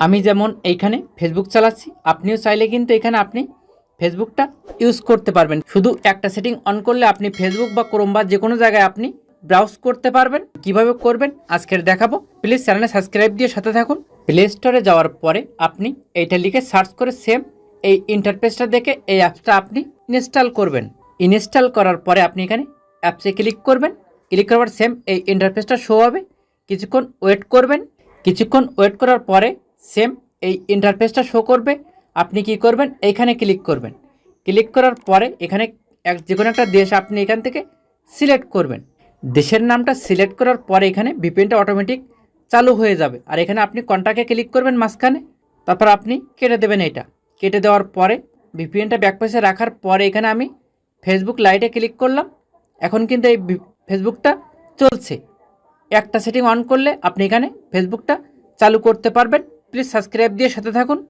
আমি যেমন এইখানে ফেসবুক চালাচ্ছি, আপনিও চাইলে কিন্তু এখানে আপনি ফেসবুকটা ইউজ করতে পারবেন। শুধু একটা সেটিং অন করলে আপনি ফেসবুক বা ক্রোম বা যে কোনো জায়গায় আপনি ব্রাউজ করতে পারবেন, কীভাবে করবেন আজকের দেখাবো। প্লিজ চ্যানেলে সাবস্ক্রাইব দিয়ে সাথে থাকুন। প্লে স্টোরে যাওয়ার পরে আপনি এইটা লিখে সার্চ করে সেম এই ইন্টারফেসটা দেখে এই অ্যাপসটা আপনি ইনস্টল করবেন। ইনস্টল করার পরে আপনি এখানে অ্যাপসে ক্লিক করবেন। ক্লিক করার সেম এই ইন্টারফেসটা শো হবে। কিছুক্ষণ ওয়েট করবেন। কিছুক্ষণ ওয়েট করার পরে সেম এই ইন্টারফেসটা শো করবে। আপনি কি করবেন? এইখানে ক্লিক করবেন। ক্লিক করার পরে এখানে এক যে কোনো একটা দেশ আপনি এখান থেকে সিলেক্ট করবেন। দেশের নামটা সিলেক্ট করার পরে এখানে ভিপিএনটা অটোমেটিক চালু হয়ে যাবে। আর এখানে আপনি কন্ট্যাক্টে ক্লিক করবেন মাঝখানে। তারপর আপনি কেটে দেবেন এটা। কেটে দেওয়ার পরে ভিপিএনটা ব্যাকপাসে রাখার পরে এখানে আমি ফেসবুক লাইটে ক্লিক করলাম। এখন কিন্তু এই ফেসবুকটা চলছে। একটা সেটিং অন করলে আপনি এখানে ফেসবুকটা চালু করতে পারবেন। প্লিজ সাবস্ক্রাইব দিয়ে সাথে থাকুন।